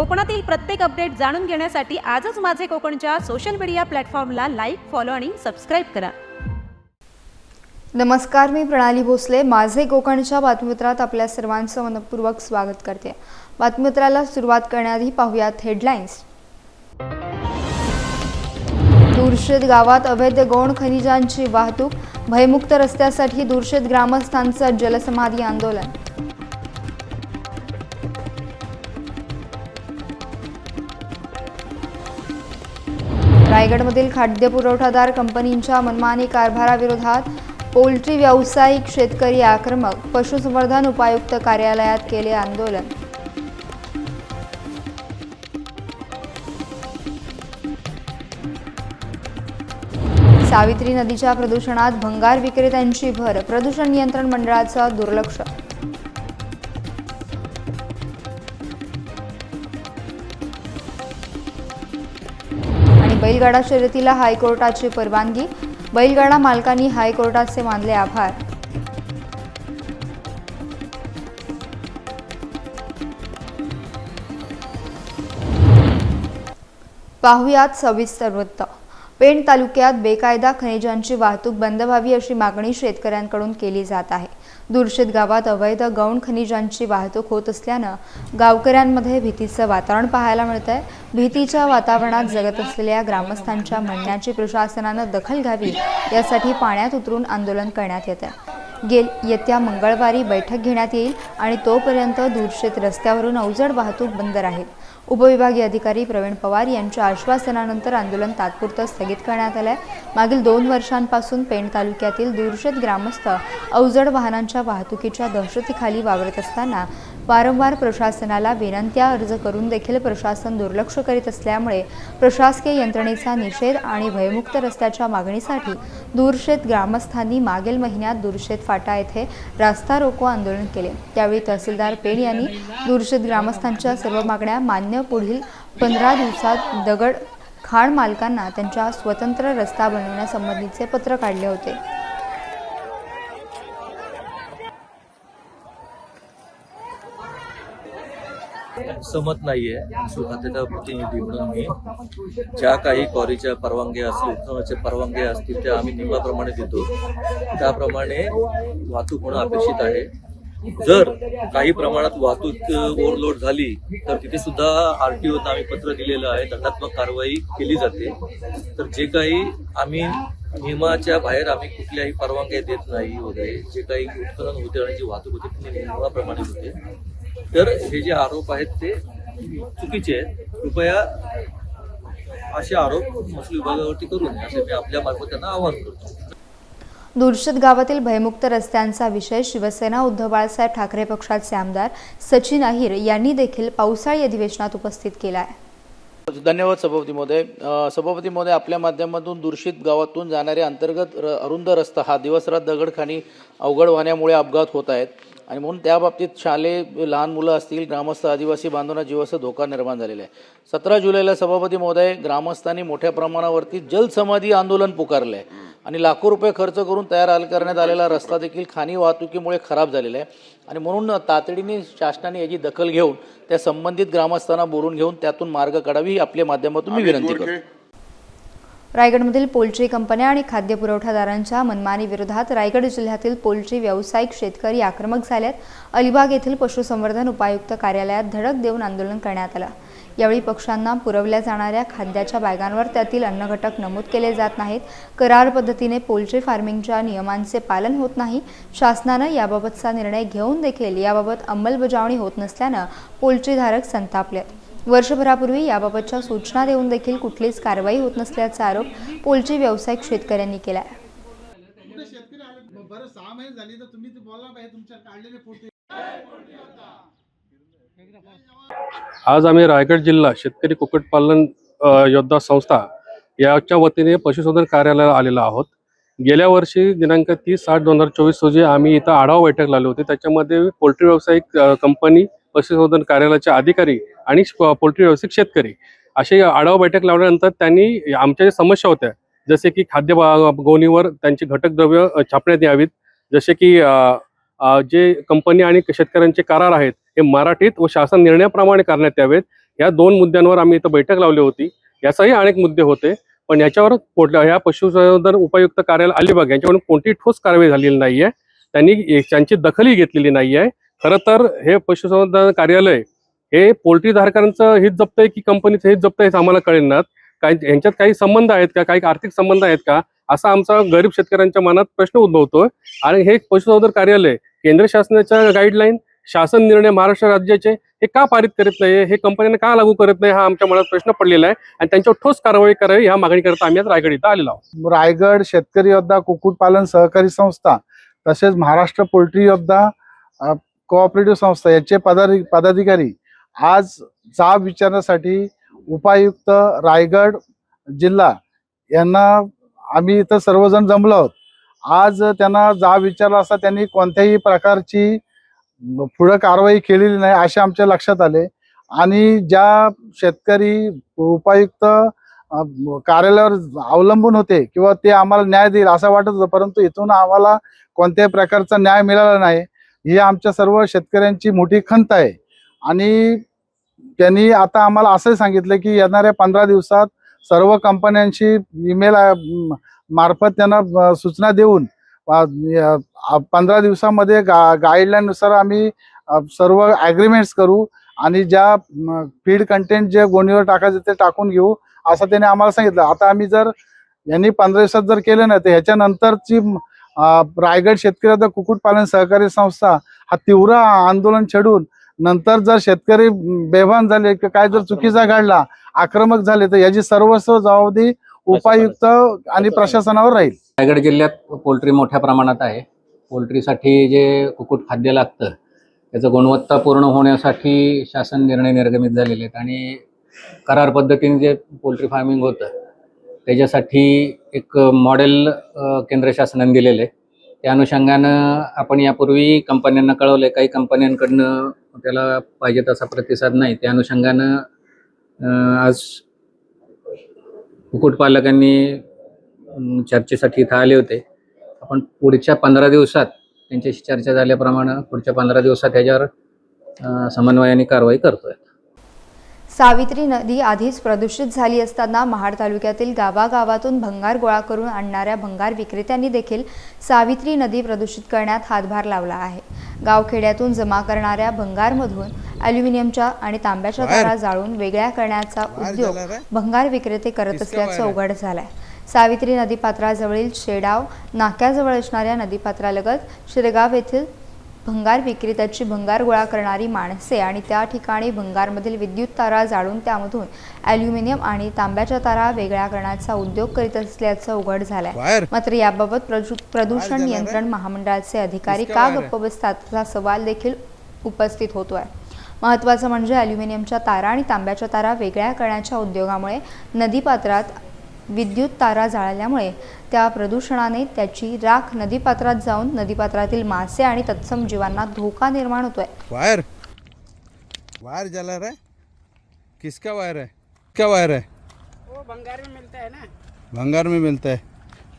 कोकणातील प्रत्येक अपडेट जाणून घेण्यासाठी आजच माझे कोकणच्या सोशल मीडिया प्लॅटफॉर्मला लाईक फॉलो आणि सबस्क्राईब करा. नमस्कार मी प्रणाली भोसले. माझे कोकणच्या बातमीपत्रात आपल्या सर्वांचं मनपूर्वक स्वागत करते. बातमीपत्राला सुरुवात करण्याआधी पाहूयात हेडलाईन्स दुर्शेत गावात अवैध गौण खनिजांची वाहतूक भयमुक्त रस्त्यासाठी दुर्शेत ग्रामस्थांचं जलसमाधी आंदोलन. रायगडमधील खाद्य पुरवठादार कंपनींच्या मनमानी कारभाराविरोधात पोल्ट्री व्यावसायिक शेतकरी आक्रमक पशुसंवर्धन उपायुक्त कार्यालयात केले आंदोलन. सावित्री नदीच्या प्रदूषणात भंगार विक्रेत्यांची भर प्रदूषण नियंत्रण मंडळाचं दुर्लक्ष बैलगाडा शर्यतीला हायकोर्टाची परवानगी बैलगाडा मालकांनी हायकोर्टाचे मानले आभार. पाहुयात सविस्तर वृत्त. पेण तालुक्यात बेकायदा खनिजांची वाहतूक बंद व्हावी अशी मागणी शेतकऱ्यांकडून केली जात आहे. दुर्शेत गावात अवैध गौण खनिजांची वाहतूक होत असल्यानं गावकऱ्यांमध्ये भीतीचं वातावरण पाहायला मिळतंय. भीतीच्या वातावरणात जगत असलेल्या ग्रामस्थांच्या म्हणण्याची प्रशासनानं दखल घ्यावी यासाठी पाण्यात उतरून आंदोलन करण्यात येत आहे गेल येत्या मंगळवारी बैठक घेण्यात येईल आणि तोपर्यंत दूरशेत रस्त्यावरून अवजड वाहतूक बंद राहील. उपविभागीय अधिकारी प्रवीण पवार यांच्या आश्वासनानंतर आंदोलन तात्पुरतं स्थगित करण्यात आलंय. मागील दोन वर्षांपासून पेण तालुक्यातील दूरशेत ग्रामस्थ अवजड वाहनांच्या वाहतुकीच्या दहशतीखाली वावरत असताना वारंवार प्रशासनाला विनंत्या अर्ज करून देखील प्रशासन दुर्लक्ष करीत असल्यामुळे प्रशासकीय यंत्रणेचा निषेध आणि भयमुक्त रस्त्याच्या मागणीसाठी दूरशेत ग्रामस्थांनी मागील महिन्यात दूरशेत फाटा येथे रास्ता रोको आंदोलन केले. त्यावेळी तहसीलदार पेण यांनी दूरशेत ग्रामस्थांच्या सर्व मागण्या मान्य पुढील पंधरा दिवसात दगड खाण मालकांना त्यांच्या स्वतंत्र रस्ता बनवण्यासंबंधीचे पत्र काढले होते. सहमत नाहीये. सुखात्याचा प्रतिनिधी म्हणून मी ज्या काही क्वारीच्या परवानग्या असतील उत्खननाच्या परवानग्या असतील त्या आम्ही नियमाप्रमाणे देतो. त्याप्रमाणे वाहतूक होणं अपेक्षित आहे. जर काही प्रमाणात वाहतूक ओव्हरलोड झाली तर तिथे सुद्धा आरटीओ आम्ही पत्र दिलेलं आहे. दंडात्मक कारवाई केली जाते. तर जे काही आम्ही नियमाच्या बाहेर आम्ही कुठल्याही परवानग्या देत नाही वगैरे जे काही उत्खनन होते आणि जी वाहतूक होते ती नियमाप्रमाणे होते. तर हे जे आरोप आहेत ते चुकीचे आहेत. कृपया असे आरोप महसूल विभागावरती करू नये असे मी आपल्या मार्फत त्यांना आवाहन करतो. दुर्शत गावातील भयमुक्त रस्त्यांचा विषय शिवसेना उद्धव बाळासाहेब ठाकरे पक्षाचे आमदार सचिन अहिर यांनी देखील पावसाळी अधिवेशनात उपस्थित केला आहे धन्यवाद सभापती महोदय. सभापती महोदय आपल्या माध्यमातून दूषित गावातून जाणारे अंतर्गत र- अरुंद रस्ता हा दिवसरात दगडखाणी अवघड वाहण्यामुळे अपघात होत आहेत. आणि म्हणून त्या बाबतीत शालेय लहान मुलं असतील ग्रामस्थ आदिवासी बांधवांना जीवाचा धोका निर्माण झालेला आहे. सतरा जुलैला सभापती महोदय ग्रामस्थांनी मोठ्या प्रमाणावरती जलसमाधी आंदोलन पुकारलं आहे आणि लाखो रुपये खर्च करून तयार करण्यात आलेला रस्ता देखील खाणी वाहतुकीमुळे खराब झालेला आहे. आणि म्हणून तातडीने शासनाने याची दखल घेऊन त्या संबंधित ग्रामस्थांना बोलून घेऊन त्यातून मार्ग काढावी ही आपल्या माध्यमातून मी विनंती करतो. रायगडमधील पोल्ट्री कंपन्या आणि खाद्य पुरवठादारांच्या मनमानी विरोधात रायगड जिल्ह्यातील पोल्ट्री व्यावसायिक शेतकरी आक्रमक झाल्यात. अलिबाग येथील पशुसंवर्धन उपायुक्त कार्यालयात धडक देऊन आंदोलन करण्यात आलं. यावेळी पक्ष्यांना पुरवल्या जाणाऱ्या खाद्याच्या बॅगांवर त्यातील अन्नघटक नमूद केले जात नाहीत. करार पद्धतीने पोल्ट्री फार्मिंगच्या नियमांचे पालन होत नाही. शासनानं याबाबतचा निर्णय घेऊन देखील याबाबत अंमलबजावणी होत नसल्यानं पोल्ट्रीधारक संतापलेत वर्षभरापूर्वी याबाबतच्या सूचना देऊन देखील कुठलीच कारवाई होत नसल्याचा आरोप पोल्ट्री व्यावसायिक शेतकऱ्यांनी केला आहे शेतकरी आले बरं सहा महिने झाली तर तुम्ही ते बोलला पाहिजे तुमच्या काढलेले फोटो. आज आम्ही रायगड जिल्हा शेतकरी कुक्कुटपालन योद्धा संस्था याच्या वतीने पशुसंधन कार्यालयाला आलेलो आहोत. गेल्या वर्षी दिनांक तीस आठ दोन हजार चोवीस रोजी आम्ही इथं आढावा बैठक लावली होती. त्याच्यामध्ये पोल्ट्री व्यावसायिक कंपनी पशुसंवर्धन कार्यालयाचे अधिकारी आणि पोल्ट्री व्यावसायिक शेतकरी असे आढावा बैठक लावल्यानंतर त्यांनी आमच्या ज्या समस्या होत्या जसे की खाद्य गोणीवर त्यांची घटक द्रव्य छापण्यात यावीत. जसे की जे कंपनी आणि शेतकऱ्यांचे करार आहेत हे मराठीत व शासन निर्णयाप्रमाणे करण्यात यावेत. या दोन मुद्द्यांवर आम्ही इथं बैठक लावली होती. याचाही अनेक मुद्दे होते. पण याच्यावर कुठल्या- या पशुसंवर्धन उपायुक्त कार्यालय अलिबाग यांच्याकडून कोणतीही ठोस कारवाई झालेली नाहीये. त्यांनी त्यांची दखलही घेतलेली नाहीये. खरं तर हे पशुसंवर्धन कार्यालय हे पोल्ट्री धारकांचं हित जपतंय की कंपनीचं हित जपतंय हे आम्हाला कळेनात काय यांच्यात काही संबंध आहेत का? काही आर्थिक संबंध आहेत का? असा आमचा गरीब शेतकऱ्यांच्या मनात प्रश्न उद्भवतोय. आणि हे पशुसंवर्धन कार्यालय केंद्र शासनाच्या गाईडलाईन शासन निर्णय महाराष्ट्र राज्याचे हे का पारित करीत नाही हे कंपन्यांना का लागू करत नाही? हा आमच्या मनात प्रश्न पडलेला आहे. आणि त्यांच्यावर ठोस कारवाई करावी ह्या मागणीकरता आम्ही आज रायगड इथं आलेलो आहोत. रायगड शेतकरी योद्धा कुक्कुटपालन सहकारी संस्था तसेच महाराष्ट्र पोल्ट्री योद्धा कोऑपरेटिव्ह संस्था याचे पदाधिक पदाधिकारी आज जाब विचारण्यासाठी उपायुक्त रायगड जिल्हा यांना आम्ही इथं सर्वजण जमलो आहोत. आज त्यांना जाब विचारला असता त्यांनी कोणत्याही प्रकारची पुढं कारवाई केलेली नाही असे आमच्या लक्षात आले. आणि ज्या शेतकरी उपायुक्त कार्यालयावर अवलंबून होते किंवा ते आम्हाला न्याय देईल असं वाटत होतं परंतु इथून आम्हाला कोणत्याही प्रकारचा न्याय मिळाला नाही. ही आमच्या सर्व शेतकऱ्यांची मोठी खंत आहे. आणि त्यांनी आता आम्हाला असंही सांगितलं की येणाऱ्या पंधरा दिवसात सर्व कंपन्यांशी ईमेल मार्फत त्यांना सूचना देऊन पंधरा दिवसामध्ये गा गाईडलाईननुसार आम्ही सर्व ॲग्रीमेंट्स करू आणि ज्या फीड कंटेंट जे गोणीवर टाकायचं ते टाकून घेऊ असं त्याने आम्हाला सांगितलं. आता आम्ही जर यांनी पंधरा दिवसात जर केलं नाही तर ह्याच्यानंतरची रायगड शेतकरी आता कुक्कुटपालन सहकारी संस्था हा तीव्र आंदोलन छेडून नंतर जर शेतकरी बेभान झाले किंवा काय जर चुकीचा घडला आक्रमक झाले तर याची सर्वस्व जबाबदारी उपायुक्त आणि प्रशासनावर राहील. रायगड जिल्ह्यात पोल्ट्री मोठ्या प्रमाणात आहे. पोल्ट्रीसाठी जे कुक्कुट खाद्य लागतं त्याचं गुणवत्ता पूर्ण होण्यासाठी शासन निर्णय निर्गमित झालेले आहेत आणि करार पद्धतीने जे पोल्ट्री फार्मिंग होतं त्याच्यासाठी एक मॉडेल केंद्र शासनाने दिलेलं आहे. त्या अनुषंगानं आपण यापूर्वी कंपन्यांना कळवलं आहे काही कंपन्यांकडनं त्याला पाहिजे तसा प्रतिसाद नाही. त्या अनुषंगानं आज कुक्कुटपालकांनी चर्चेसाठी इथं आले होते. आपण पुढच्या पंधरा दिवसात त्यांच्याशी चर्चा झाल्याप्रमाणे पुढच्या पंधरा दिवसात ह्याच्यावर अ, समन्वयाने कारवाई करतोय. सावित्री नदी आधीच प्रदूषित झाली असताना महाड तालुक्यातील गावागावातून भंगार गोळा करून आणणाऱ्या भंगार विक्रेत्यांनी देखील सावित्री नदी प्रदूषित करण्यात हातभार लावला आहे. गावखेड्यातून जमा करणाऱ्या भंगारमधून अल्युमिनियमच्या आणि तांब्याच्या तारा जाळून वेगळ्या करण्याचा उद्योग भंगार विक्रेते करत असल्याचं उघड झालंय. सावित्री नदीपात्राजवळील शेडाव नाक्याजवळ असणाऱ्या नदीपात्रालगत शिरगाव येथील भंगार विक्रेत्याची भंगार गोळा करणारी माणसे आणि त्या ठिकाणी भंगारमधील विद्युत तारा जाळून त्यामधून ॲल्युमिनियम आणि तांब्याच्या तारा वेगळ्या करण्याचा उद्योग करीत असल्याचं उघड झालंय. मात्र याबाबत प्रदूषण नियंत्रण महामंडळाचे अधिकारी का गप्प बसतात असा सवाल देखील उपस्थित होतोय. महत्त्वाचं म्हणजे ॲल्युमिनियमच्या तारा आणि तांब्याच्या तारा वेगळ्या करण्याच्या उद्योगामुळे नदीपात्रात विद्युत तारा जाळल्यामुळे त्या प्रदूषणाने त्याची राख नदीपात्रात जाऊन नदीपात्रातील मासे आणि तत्सम जीवांना धोका निर्माण होतोय. वायर. वायर जला रहा है किसका वायर है क्या वायर है वो बंगार में मिलता है ना? भंगार में मिलता है.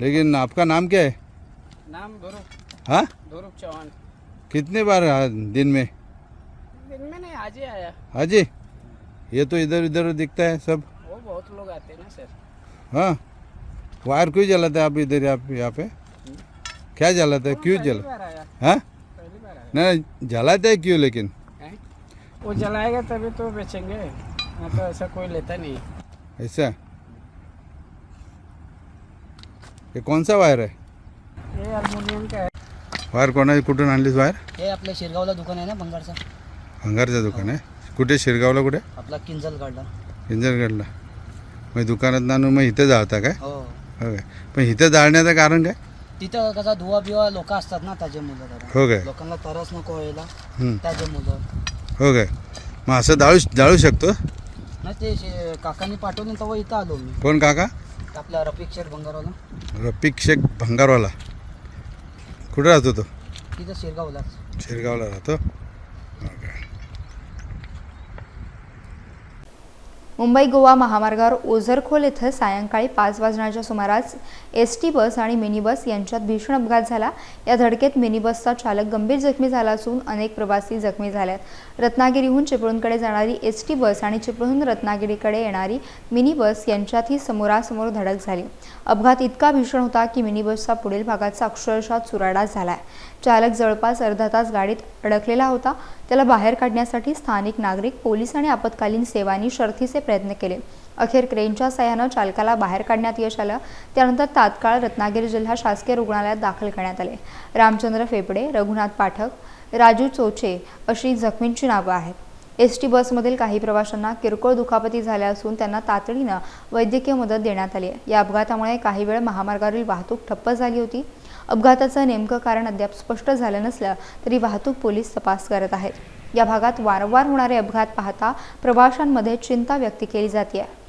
लेकिन आपका नाम क्या है? नाम धोरूप हाँ? धोरूप चौहान. कितने बार आ- दिन में? दिन में नहीं आज ही आया. हाजी ये तो इधर उधर दिखता है सब. वो बहुत लोग आते हैं ना सर. हाँ। वायर क्यों जलाते हैं आप इधर यहाँ पे यहाँ पे? क्या जलाते हैं? क्यों जला हाँ? नहीं जलाते हैं क्यों लेकिन? वो जलाएगा तभी तो बेचेंगे। नहीं तो ऐसा कोई लेता नहीं। ऐसा? ये कौन सा वायर है? ये अल्मोनियम का है। वायर कोणा कुठून आणलीस वायर? हे आपल्या शिरगावला दुकान आहे ना भंगारचं. भंगारचं दुकान आहे? कुठे? शिरगावला कुठे? आपला किंजल गाडला इंजरगडला मग दुकानात आणून मग इथे जाळता काय? हो. हो काय पण इथे जाळण्याचं कारण काय? तिथं कसा धुवा बिवा लोक असतात ना त्याचे मुलं. हो काय? लोकांना तरच नको व्हायला. हम्म. त्याचे मुलं. हो काय? मग असं जाळू जाळू शकतो? नाही ते शे- काकांनी पाठवले तेव्हा इथं आलो मी. कोण काका? आपल्या रफिक शेठ भंगारवाला. रफिक शेख भंगारवाला. कुठे राहतो तो? तिथं शिरगावलाच. शिरगावला राहतो. मुंबई गोवा महामार्गावर ओझरखोल येथे सायंकाळी पाच वाजण्याच्या सुमारास एस टी बस आणि मिनी बस यांच्यात भीषण अपघात झाला. या धडकेत मिनी बसचा चालक गंभीर जखमी झाला असून अनेक प्रवासी जखमी झाल्यात रत्नागिरीहून चिपळूणकडे जाणारी एस टी बस आणि चिपळूण रत्नागिरीकडे येणारी मिनी बस यांच्यातही समोरासमोर धडक झाली. अपघात इतका भीषण होता की मिनी बसचा पुढील भागाचा अक्षरशः चुराडा झालाय. चालक जवळपास अर्धा तास गाडीत अडकलेला होता. त्याला बाहेर काढण्यासाठी स्थानिक नागरिक पोलीस आणि आपत्कालीन सेवांनी शर्थीचे प्रयत्न केले. अखेर क्रेनच्या सहाय्यानं चालकाला बाहेर काढण्यात यश आलं. त्यानंतर तात्काळ रत्नागिरी जिल्हा शासकीय रुग्णालयात दाखल करण्यात आले. रामचंद्र फेपडे रघुनाथ पाठक राजू चोचे अशी जखमींची नावं आहेत. एस टी बसमधील काही प्रवाशांना किरकोळ दुखापती झाल्या असून त्यांना तातडीनं वैद्यकीय मदत देण्यात आली आहे. या अपघातामुळे काही वेळ महामार्गावरील वाहतूक ठप्प झाली होती. अपघाताचं नेमकं कारण अद्याप स्पष्ट झालं नसलं तरी वाहतूक पोलीस तपास करत आहेत. या भागात वारंवार होणारे अपघात पाहता प्रवाशांमध्ये चिंता व्यक्त केली जाते.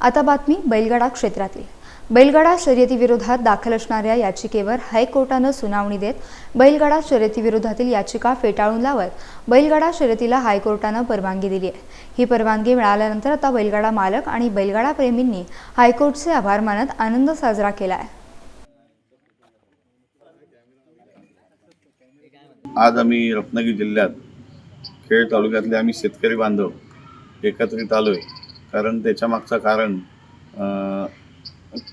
आता बातमी बैलगाडा क्षेत्रातील. बैलगाडा शर्यतीविरोधात दाखल असणाऱ्या याचिकेवर हायकोर्टानं सुनावणी देत बैलगाडा शर्यतीविरोधातील याचिका फेटाळून लावत बैलगाडा शर्यतीला हायकोर्टानं परवानगी दिली आहे. ही परवानगी मिळाल्यानंतर आता बैलगाडा मालक आणि बैलगाडा प्रेमींनी हायकोर्टचे आभार मानत आनंद साजरा केला आहे. आज आम्ही रत्नागिरी जिल्ह्यात खेड तालुक्यातले आम्ही शेतकरी बांधव एकत्रित आलो आहे कारण त्याच्या मागचं कारण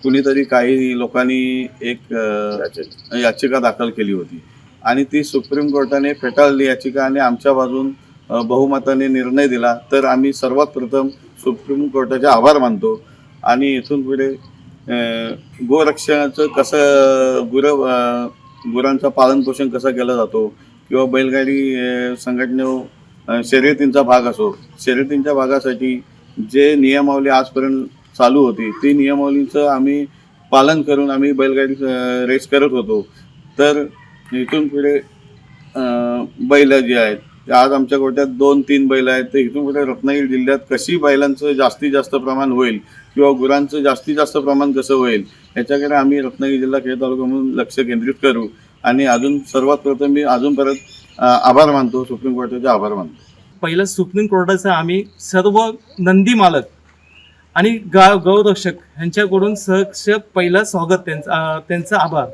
कुणीतरी काही लोकांनी एक याचिका. दाखल केली होती. आणि ती सुप्रीम कोर्टाने फेटाळली याचिका आणि आमच्या बाजून बहुमताने निर्णय दिला. तर आम्ही सर्वात प्रथम सुप्रीम कोर्टाचे आभार मानतो. आणि इथून पुढे गोरक्षणाचं कसं गुर गुरांचं पालनपोषण कसं केलं जातो किंवा बैलगाडी संघटने शर्यतींचा भाग असो शर्यतींच्या भागासाठी जे नियमावली आजपर्यंत चालू होती ती नियमावलीचं आम्ही पालन करून आम्ही बैलगाडी रेस करत होतो. तर इथून पुढे बैल जी आहेत आज आमच्या गोट्यात दोन तीन बैल आहेत. तर इथून पुढे रत्नागिरी जिल्ह्यात कशी बैलांचं जास्तीत जास्त प्रमाण होईल किंवा गुरांचं जास्तीत जास्त प्रमाण कसं होईल याच्याकडे आम्ही रत्नागिरी जिल्हा खेळ तालुका म्हणून लक्ष केंद्रित करू. आणि अजून सर्वात प्रथम मी अजून परत आभार मानतो सुप्रीम कोर्टाचे आभार मानतो. पहिलं सुप्रीम कोर्टाचं आम्ही सर्व नंदी मालक आणि गा गौरक्षक यांच्याकडून सहक्ष पहिलं स्वागत त्यांचं त्यांचं आभार.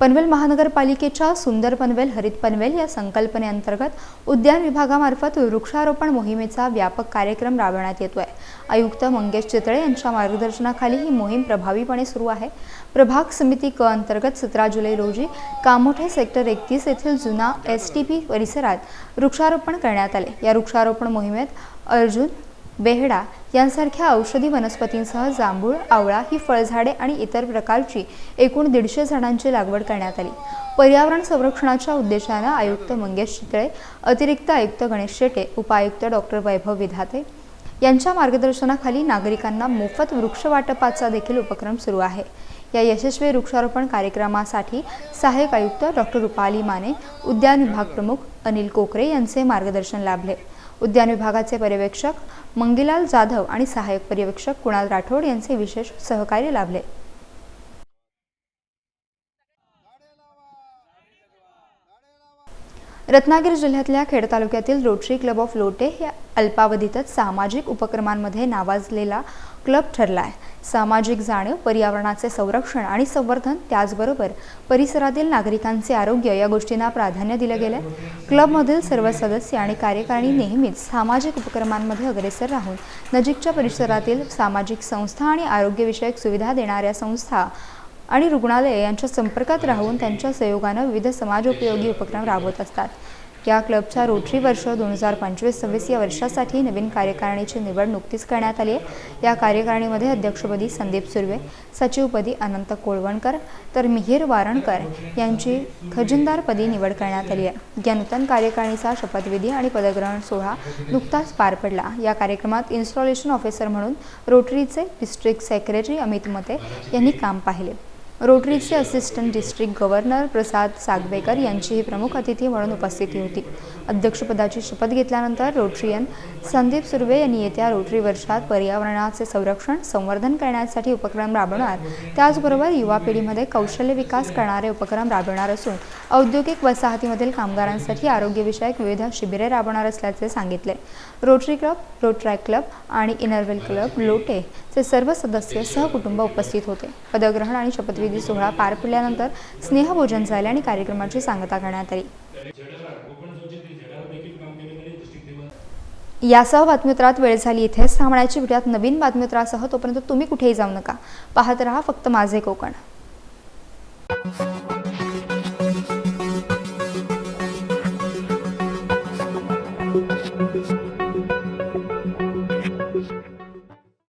पनवेल महानगरपालिकेच्या सुंदर पनवेल हरित पनवेल या संकल्पनेअंतर्गत उद्यान विभागामार्फत वृक्षारोपण मोहिमेचा व्यापक कार्यक्रम राबवण्यात येतोय. आयुक्त मंगेश चितळे यांच्या मार्गदर्शनाखाली ही मोहीम प्रभावीपणे सुरू आहे. प्रभाग समिती क अंतर्गत सतरा जुलै रोजी कामोठे सेक्टर एकतीस येथील जुना एस टी पी परिसरात वृक्षारोपण करण्यात आले. या वृक्षारोपण मोहिमेत अर्जुन बेहडा यांसारख्या औषधी वनस्पतींसह जांभूळ आवळा ही फळझाडे आणि इतर प्रकारची एकूण दीडशे झाडांची लागवड करण्यात आली. पर्यावरण संरक्षणाच्या उद्देशानं आयुक्त मंगेश चितळे अतिरिक्त आयुक्त गणेश शेटे उपायुक्त डॉक्टर वैभव विधाते यांच्या मार्गदर्शनाखाली नागरिकांना मोफत वृक्षवाटपाचा देखील उपक्रम सुरू आहे. या यशस्वी वृक्षारोपण कार्यक्रमासाठी सहाय्यक आयुक्त डॉक्टर रुपाली माने उद्यान विभाग प्रमुख अनिल कोकरे यांचे मार्गदर्शन लाभले. उद्यान विभागाचे पर्यवेक्षक मंगीलाल जाधव आणि सहाय्यक पर्यवेक्षक कुणाल राठोड यांचे विशेष सहकार्य लाभले. रत्नागिरी जिल्ह्यातल्या खेड तालुक्यातील रोटरी क्लब ऑफ लोटे हे अल्पावधीतच सामाजिक उपक्रमांमध्ये नावाजलेला क्लब ठरला आहे सामाजिक जाणीव पर्यावरणाचे संरक्षण आणि संवर्धन त्याचबरोबर परिसरातील नागरिकांचे आरोग्य या गोष्टींना प्राधान्य दिलं गेलं क्लबमधील सर्व सदस्य आणि कार्यकारिणी नेहमीच सामाजिक उपक्रमांमध्ये अग्रेसर राहून नजीकच्या परिसरातील सामाजिक संस्था आणि आरोग्यविषयक सुविधा देणाऱ्या संस्था आणि रुग्णालये यांच्या संपर्कात राहून त्यांच्या सहयोगानं विविध समाजोपयोगी उपक्रम राबवत असतात. या क्लबच्या रोटरी वर्ष दोन हजार पंचवीस सव्वीस या वर्षासाठी नवीन कार्यकारिणीची निवड नुकतीच करण्यात आली आहे. या कार्यकारिणीमध्ये अध्यक्षपदी संदीप सुर्वे सचिवपदी अनंत कोळवणकर तर मिहीर वारणकर यांची खजिनदारपदी निवड करण्यात आली आहे. या नूतन कार्यकारिणीचा शपथविधी आणि पदग्रहण सोहळा नुकताच पार पडला. या कार्यक्रमात इन्स्टॉलेशन ऑफिसर म्हणून रोटरीचे डिस्ट्रिक्ट सेक्रेटरी अमित मते यांनी काम पाहिले. रोटरीचे assistant district governor Prasad Sagvekar यांचीही प्रमुख अतिथी म्हणून उपस्थिती होती. अध्यक्षपदाची शपथ घेतल्यानंतर रोटरीयन संदीप सुर्वे यांनी येत्या रोटरी वर्षात पर्यावरणाचे संरक्षण संवर्धन करण्यासाठी उपक्रम राबवणार. त्याचबरोबर युवा पिढीमध्ये कौशल्य विकास करणारे उपक्रम राबवणार असून औद्योगिक वसाहतीमधील कामगारांसाठी आरोग्यविषयक विविध शिबिरे राबवणार असल्याचे सांगितले. रोटरी क्लब रोटरॅक क्लब आणि इनरवेल क्लब लोटे चे सर्व सदस्य सहकुटुंब उपस्थित होते. पदग्रहण आणि शपथविधी सोहळा पार पडल्यानंतर स्नेहभोजन झाले आणि कार्यक्रमाची सांगता करण्यात आली. यासह बातमीपत्रात वेळ झाली. इथेच थांबण्याची भेटात नवीन बातमीपत्रासह तोपर्यंत तुम्ही कुठेही जाऊ नका. पाहत रहा फक्त माझे कोकण.